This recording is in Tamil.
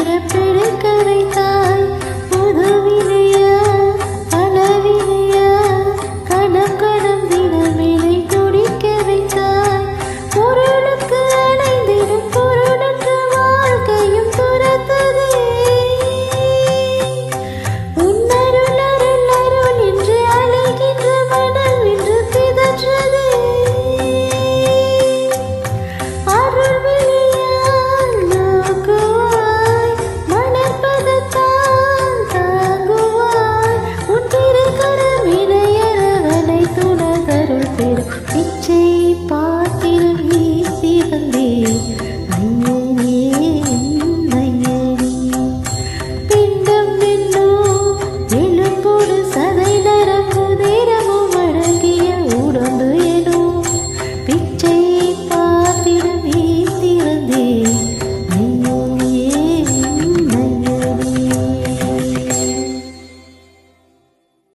பிறப்பெடுக்கரை